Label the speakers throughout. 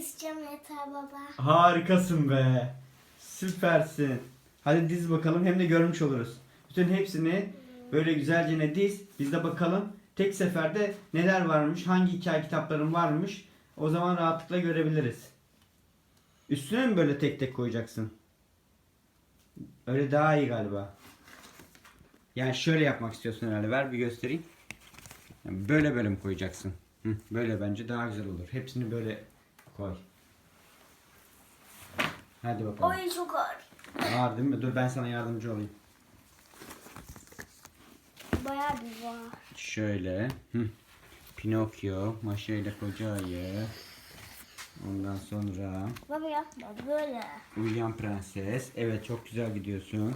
Speaker 1: dizeceğim yeter baba.
Speaker 2: Harikasın be. Süpersin. Hadi diz bakalım hem de görmüş oluruz. Bütün hepsini böyle güzelce ne diz. Biz de bakalım tek seferde neler varmış, hangi hikaye kitapların varmış. O zaman rahatlıkla görebiliriz. Üstüne mi böyle tek tek koyacaksın? Öyle daha iyi galiba. Yani şöyle yapmak istiyorsun herhalde. Ver bir göstereyim. Yani böyle böyle mi koyacaksın? Hı, böyle bence daha güzel olur. Hepsini böyle koy. Hadi bakalım.
Speaker 1: Oy çok ağır.
Speaker 2: Ağır değil mi? Dur ben sana yardımcı olayım.
Speaker 1: Bayağı bir var.
Speaker 2: Şöyle. Hı. Pinokyo, Maşa ile Koca Ayı. Ondan sonra
Speaker 1: Baba yapma böyle.
Speaker 2: Uyuyan Prenses. Evet çok güzel gidiyorsun.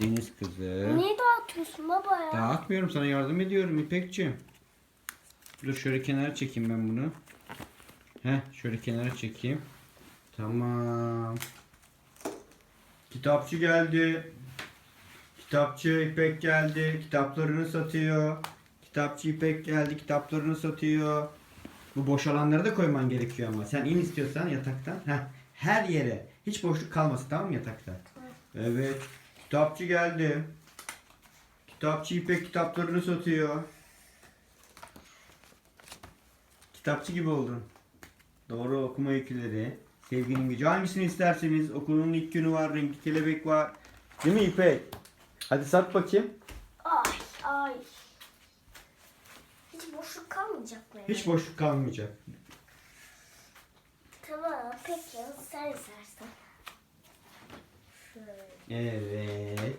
Speaker 2: Deniz Kızı.
Speaker 1: Niye dağıtıyorsun baba ya?
Speaker 2: Dağıtmıyorum sana yardım ediyorum İpekçi. Dur şöyle kenara çekeyim ben bunu. Heh şöyle kenara çekeyim. Tamam. Kitapçı geldi. Kitapçı İpek geldi. Kitaplarını satıyor. Kitapçı İpek geldi. Kitaplarını satıyor. Bu boş alanları da koyman gerekiyor ama. Sen in istiyorsan yataktan. Heh, her yere. Hiç boşluk kalmasın tamam mı yatakta? Evet. Kitapçı geldi. Kitapçı İpek kitaplarını satıyor. Kitapçı gibi oldun. Doğru okuma yükleri. Sevginin gücü. Hangisini isterseniz. Okulun ilk günü var. Renkli kelebek var. Değil mi İpek? Hadi sat bakayım.
Speaker 1: Ay ay. Hiç boşluk kalmayacak mı?
Speaker 2: Hiç boşluk kalmayacak.
Speaker 1: Tamam peki sen istersen. Şöyle.
Speaker 2: Evet.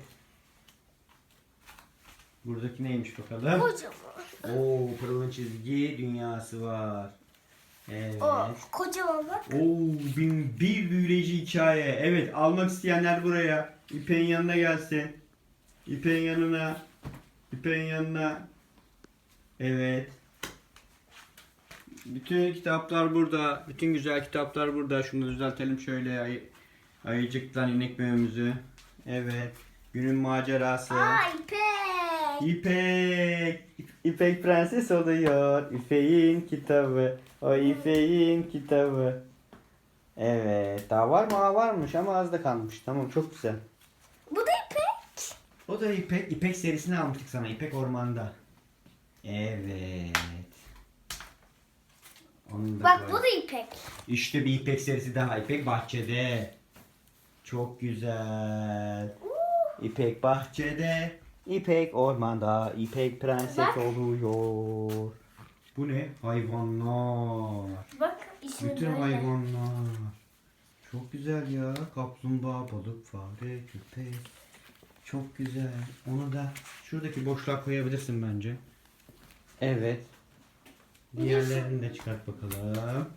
Speaker 2: Buradaki neymiş bakalım?
Speaker 1: Kocaman.
Speaker 2: Oo, pırılın çizgi dünyası var. Evet.
Speaker 1: O kocaman bak.
Speaker 2: Oo, bin bir büyüleyici hikaye. Evet, almak isteyenler buraya. İpek'in yanına gelsin. İpek'in yanına. İpek'in yanına. Evet. Bütün kitaplar burada. Bütün güzel kitaplar burada. Şunu düzeltelim şöyle. Ay ayıcıktan inek mememizi. Evet. Günün macerası.
Speaker 1: Ay İpek.
Speaker 2: İpek, İpek prenses oluyor. İpek'in kitabı. O İpek'in kitabı. Evet. Daha var mı? Aa, varmış ama az da kalmış. Tamam çok güzel.
Speaker 1: Bu da İpek.
Speaker 2: O da İpek. İpek serisini almıştık sana. İpek Orman'da. Evet. Onu da
Speaker 1: Bak
Speaker 2: koy.
Speaker 1: bu da İpek.
Speaker 2: İşte bir İpek serisi daha. İpek Bahçede. Çok güzel. İpek Bahçede. İpek Ormanda. İpek Prenses
Speaker 1: Bak.
Speaker 2: oluyor. Bu ne? Hayvanlar.
Speaker 1: Bak ismi
Speaker 2: Bütün
Speaker 1: böyle.
Speaker 2: hayvanlar. Çok güzel ya. Kaplumbağa, balık, fare, köpek. Çok güzel. Onu da şuradaki boşluğa koyabilirsin bence. Evet. Diğerlerini de çıkart bakalım.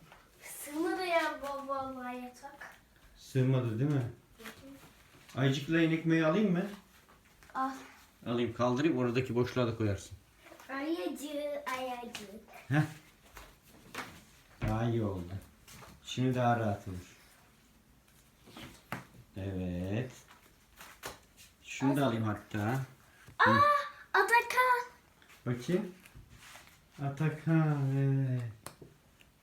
Speaker 1: Sığmadı ya baba vallahi yatak.
Speaker 2: Sığmadı değil mi? Ayıcıkla inek meyi alayım mı?
Speaker 1: Al.
Speaker 2: Alayım kaldırayım oradaki boşluğa da koyarsın.
Speaker 1: Ayıcı ayıcı.
Speaker 2: Heh. Daha iyi oldu. Şimdi daha rahat olur. Evet. Şunu da alayım hatta.
Speaker 1: Aa Atakan.
Speaker 2: Bakayım. Atakan evet.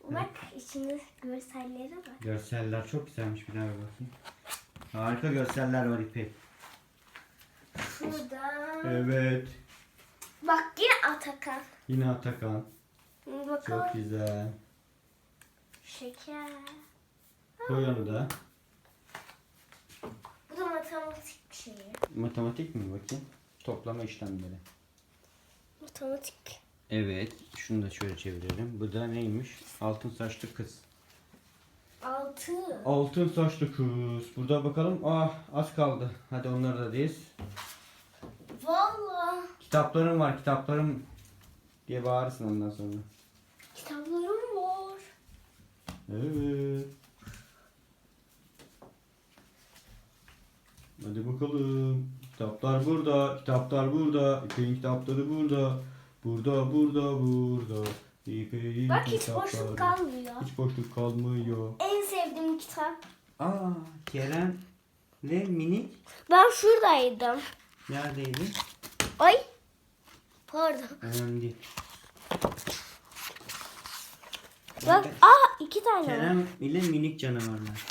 Speaker 1: Bak içinde görselleri var.
Speaker 2: Görseller çok güzelmiş bir daha bakayım. Harika görseller var İpek.
Speaker 1: Şurada.
Speaker 2: Evet.
Speaker 1: Bak yine Atakan.
Speaker 2: Yine Atakan.
Speaker 1: Bakalım.
Speaker 2: Çok güzel.
Speaker 1: Şeker.
Speaker 2: Koy onu da.
Speaker 1: Bu da matematik bir şey.
Speaker 2: Matematik mi bakayım? Toplama işlemleri.
Speaker 1: Matematik.
Speaker 2: Evet. Şunu da şöyle çevirelim. Bu da neymiş? Altın saçlı kız.
Speaker 1: Altı.
Speaker 2: Altın saçlı kız. Burada bakalım. Ah az kaldı. Hadi onları da diz.
Speaker 1: Valla.
Speaker 2: Kitaplarım var kitaplarım diye bağırırsın ondan sonra.
Speaker 1: Kitaplarım var.
Speaker 2: Evet. Hadi bakalım. Kitaplar burada. Kitaplar burada. İpek'in kitapları burada. Burada, burada, burada. İpek'in
Speaker 1: Bak hiç boşluk kalmıyor.
Speaker 2: Hiç boşluk kalmıyor.
Speaker 1: En sevdiğim kitap.
Speaker 2: Aa, Kerem ve minik
Speaker 1: Ben şuradaydım.
Speaker 2: Neredeydi?
Speaker 1: Ay. Pardon.
Speaker 2: Önemli değil.
Speaker 1: Bak aa iki tane var.
Speaker 2: Kerem ile minik canavarlar.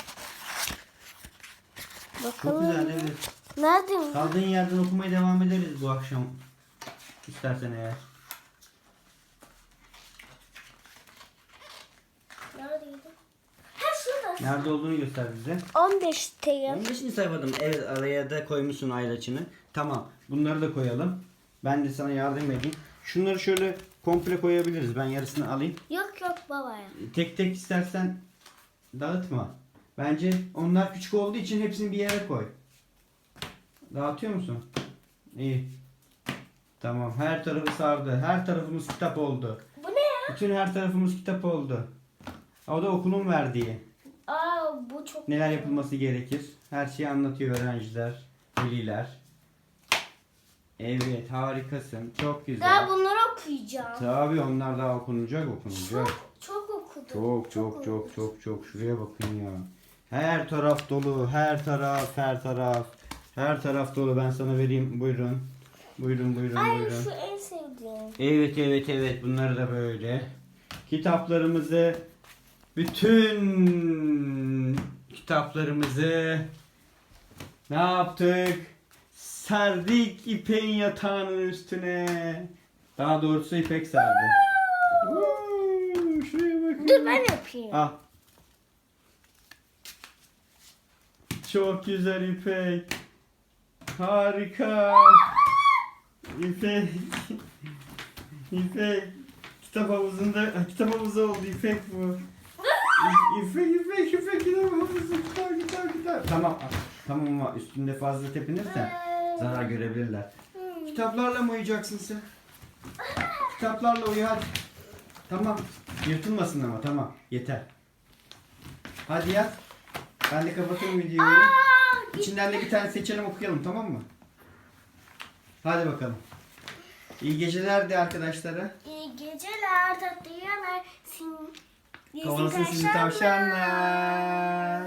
Speaker 2: Çok
Speaker 1: Bakalım.
Speaker 2: güzel evet.
Speaker 1: Nerede?
Speaker 2: Kaldığın yerden okumaya devam ederiz bu akşam. İstersen eğer. Nerede olduğunu göster bize.
Speaker 1: 15'teyim.
Speaker 2: 15. sayfadım. Evet araya da koymuşsun ayraçını. Tamam. Bunları da koyalım. Ben de sana yardım edeyim. Şunları şöyle komple koyabiliriz. Ben yarısını alayım.
Speaker 1: Yok yok babaya.
Speaker 2: Tek tek istersen dağıtma. Bence onlar küçük olduğu için hepsini bir yere koy. Dağıtıyor musun? İyi. Tamam. Her tarafı sardı. Her tarafımız kitap oldu.
Speaker 1: Bu ne ya?
Speaker 2: Bütün her tarafımız kitap oldu. O da okulun verdiği.
Speaker 1: Bu çok
Speaker 2: Neler yapılması gerekir? Her şeyi anlatıyor öğrenciler, veliler. Evet harikasın. Çok güzel.
Speaker 1: Daha bunları okuyacağım.
Speaker 2: Tabii onlar daha okunacak okunacak.
Speaker 1: Çok çok okudum.
Speaker 2: Çok çok çok çok çok şuraya bakın ya. Her taraf dolu, her taraf, her taraf. Her taraf dolu. Ben sana vereyim. Buyurun. Buyurun, buyurun,
Speaker 1: Ay
Speaker 2: buyurun.
Speaker 1: şu en sevdiğim.
Speaker 2: Evet, evet, evet. Bunları da böyle. Kitaplarımızı bütün kitaplarımızı ne yaptık? Serdik ipeğin yatağının üstüne. Daha doğrusu ipek serdi. Şuraya bakın.
Speaker 1: Dur ben yapayım.
Speaker 2: Al. Çok güzel İpek. Harika. İpek. İpek. Kitap havuzunda, kitap havuzu oldu İpek bu. İ- İpek, İpek, İpek kitap havuzu. Kitap, kitap, kitap. Tamam, tamam ama üstünde fazla tepinirsen zarar görebilirler.
Speaker 1: Hmm.
Speaker 2: Kitaplarla mı uyuyacaksın sen? Kitaplarla uyu hadi. Tamam. Yırtılmasın ama tamam. Yeter. Hadi yat. Ben de kapatayım videoyu. İçinden de bir tane seçelim okuyalım tamam mı? Hadi bakalım. İyi geceler de arkadaşlara.
Speaker 1: İyi geceler tatlı yanar. 狗
Speaker 2: 子去照相啦